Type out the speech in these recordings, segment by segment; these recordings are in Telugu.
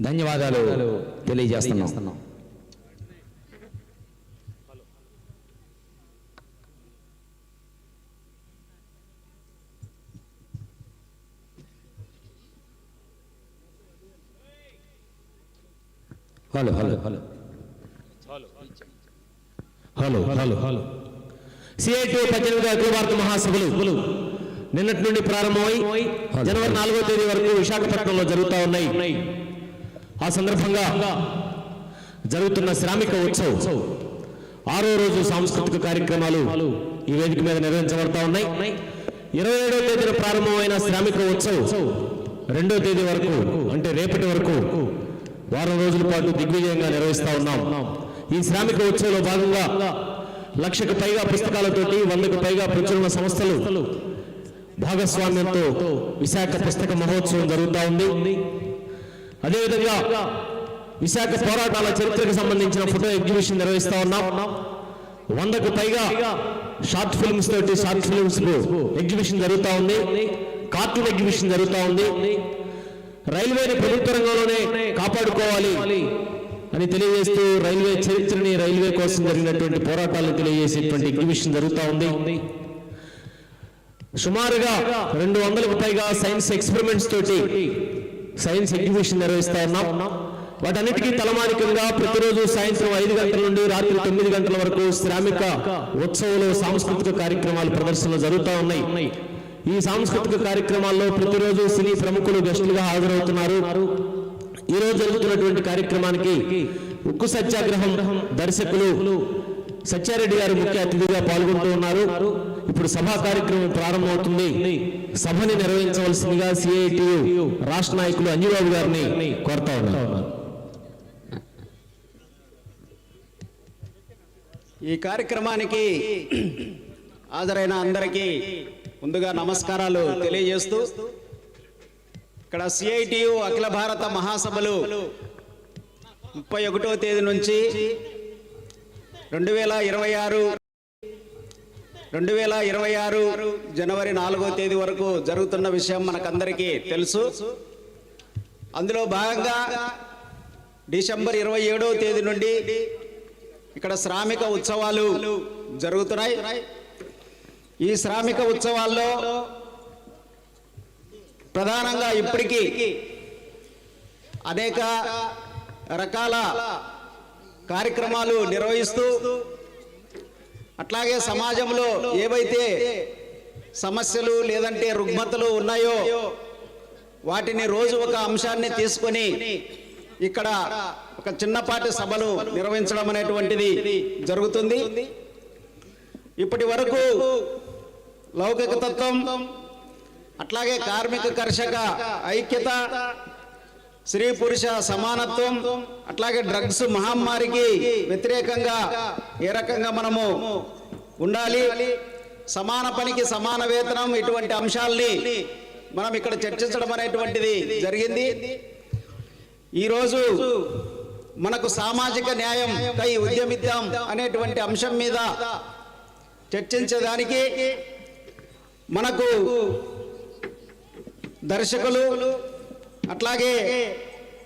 ధన్యవాదాలు తెలియజేస్తున్నాం. Hello hello. Hello hello. Hello hello CIT పద్దెనిమిది అఖిల భారత మహాసభలు నిన్నటి నుండి ప్రారంభమై జనవరి నాలుగో తేదీ వరకు విశాఖపట్నంలో జరుగుతూ ఉన్నాయి. ఆ సందర్భంగా జరుగుతున్న శ్రామిక ఉత్సవ్ ఆరో రోజు సాంస్కృతిక కార్యక్రమాలు ఈ వేదిక మీద నిర్వహించబడతా ఉన్నాయి. ఇరవై ఏడవ తేదీన ప్రారంభమైన శ్రామిక ఉత్సవ్ రెండో తేదీ వరకు అంటే రేపటి వరకు వారం రోజుల పాటు దిగ్విజయంగా నిర్వహిస్తా ఉన్నాం. ఈ శ్రామిక ఉత్సవంలో భాగంగా లక్షకు పైగా పుస్తకాలతోటి వందకు పైగా ప్రచురణ సంస్థలు భాగస్వామ్యంతో విశాఖ పుస్తక మహోత్సవం జరుగుతూ ఉంది. అదేవిధంగా విశాఖ పోరాటాల చరిత్రకు సంబంధించిన ఫోటో ఎగ్జిబిషన్ నిర్వహిస్తా ఉన్నాం. వందకు పైగా షార్ట్ ఫిల్మ్స్ తోటి షార్ట్ ఫిల్మ్స్ ఎగ్జిబిషన్ జరుగుతూ ఉంది. కార్టూన్ ఎగ్జిబిషన్ జరుగుతూ ఉంది. రైల్వేని ప్రభుత్వ రంగంలోనే కాపాడుకోవాలి అని తెలియజేస్తూ రైల్వే చరిత్రని రైల్వే కోసం జరిగినటువంటి పోరాటాలను తెలియజేసేటువంటి ఎగ్జిబిషన్ జరుగుతూ ఉంది. సుమారుగా రెండు వందలకు పైగా సైన్స్ ఎక్స్పెరిమెంట్స్ తోటి సైన్స్ ఎగ్జిబిషన్ నిర్వహిస్తా ఉన్నాం. వాటన్నిటికీ తలమానికంగా ప్రతిరోజు సాయంత్రం ఐదు గంటల నుండి రాత్రి తొమ్మిది గంటల వరకు శ్రామిక ఉత్సవంలో సాంస్కృతిక కార్యక్రమాలు ప్రదర్శనలు జరుగుతూ ఉన్నాయి. ఈ సాంస్కృతిక కార్యక్రమాల్లో ప్రతిరోజు సినీ ప్రముఖులు గెస్టులుగా హాజరవుతున్నారు. ఈ రోజు జరుగుతున్నటువంటి కార్యక్రమానికి ఉక్కు సత్యాగ్రహం దర్శకులు సత్యారెడ్డి గారు ముఖ్య అతిథిగా పాల్గొంటూ ఉన్నారు. ఇప్పుడు సభా కార్యక్రమం ప్రారంభమవుతుంది. సభని నిర్వహించవలసిందిగా సిఐటియు రాష్ట్ర నాయకులు అంజుబాబు గారిని కోరుతా ఉన్నారు ఈ కార్యక్రమానికి హాజరైన అందరికీ ముందుగా నమస్కారాలు తెలియజేస్తూ ఇక్కడ సిఐటియు అఖిల భారత మహాసభలు ముప్పై ఒకటో తేదీ నుంచి రెండు వేల ఇరవై ఆరు రెండు వేల ఇరవై ఆరు జనవరి నాలుగో తేదీ వరకు జరుగుతున్న విషయం మనకందరికీ తెలుసు. అందులో భాగంగా డిసెంబర్ ఇరవై ఏడవ తేదీ నుండి ఇక్కడ శ్రామిక ఉత్సవాలు జరుగుతున్నాయి. ఈ శ్రామిక ఉత్సవాల్లో ప్రధానంగా ఇప్పటికీ అనేక రకాల కార్యక్రమాలు నిర్వహిస్తూ అట్లాగే సమాజంలో ఏవైతే సమస్యలు లేదంటే రుగ్మతలు ఉన్నాయో వాటిని రోజు ఒక అంశాన్ని తీసుకొని ఇక్కడ ఒక చిన్నపాటి సభలు నిర్వహించడం అనేటువంటిది జరుగుతుంది. ఇప్పటి వరకు లౌకిక తత్వం అట్లాగే కార్మిక కర్షక ఐక్యత స్త్రీ పురుష సమానత్వం అట్లాగే డ్రగ్స్ మహమ్మారికి వ్యతిరేకంగా ఏ రకంగా మనము ఉండాలి సమాన పనికి సమాన వేతనం ఇటువంటి అంశాల్ని మనం ఇక్కడ చర్చించడం అనేటువంటిది జరిగింది. ఈరోజు మనకు సామాజిక న్యాయం కై ఉద్యమిద్దాం అనేటువంటి అంశం మీద చర్చించడానికి మనకు దర్శకులు అట్లాగే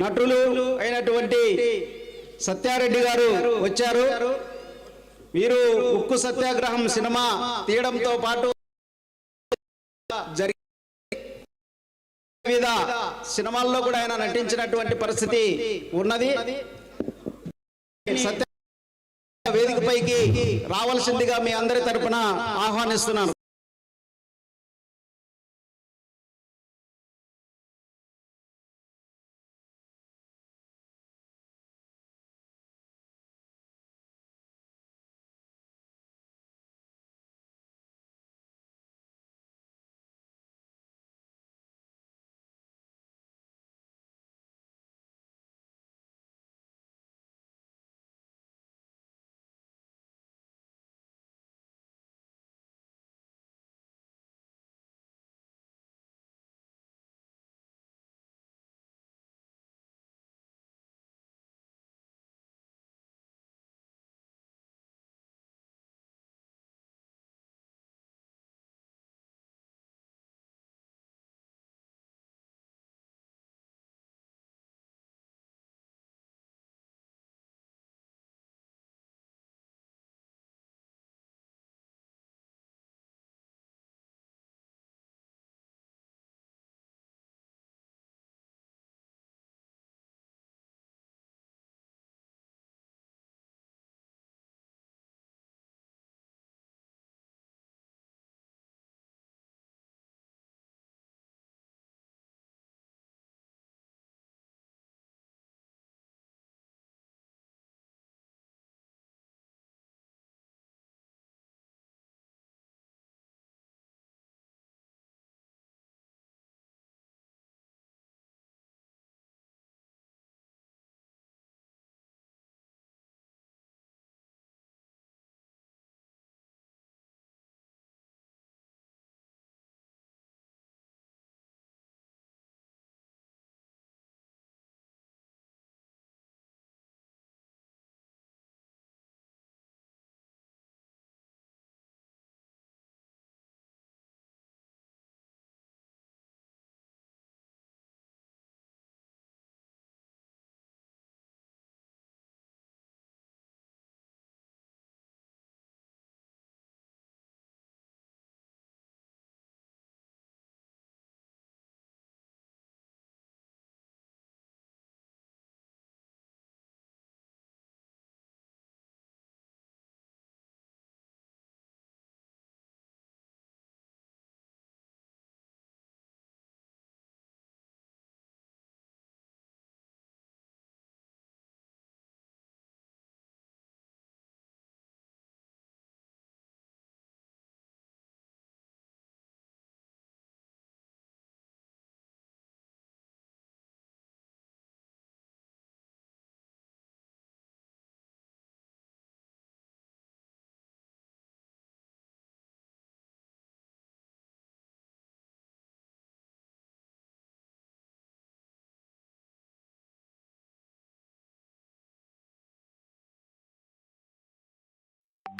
నటులు అయినటువంటి సత్యారెడ్డి గారు వచ్చారు. వీరు ఉక్కు సత్యాగ్రహం సినిమా తీయడంతో పాటు జరిగి వివిధ సినిమాల్లో కూడా ఆయన నటించినటువంటి పరిస్థితి ఉన్నది. సత్య వేదికపైకి రావాల్సిందిగా మీ అందరి తరపున ఆహ్వానిస్తున్నాను.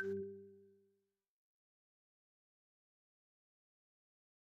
you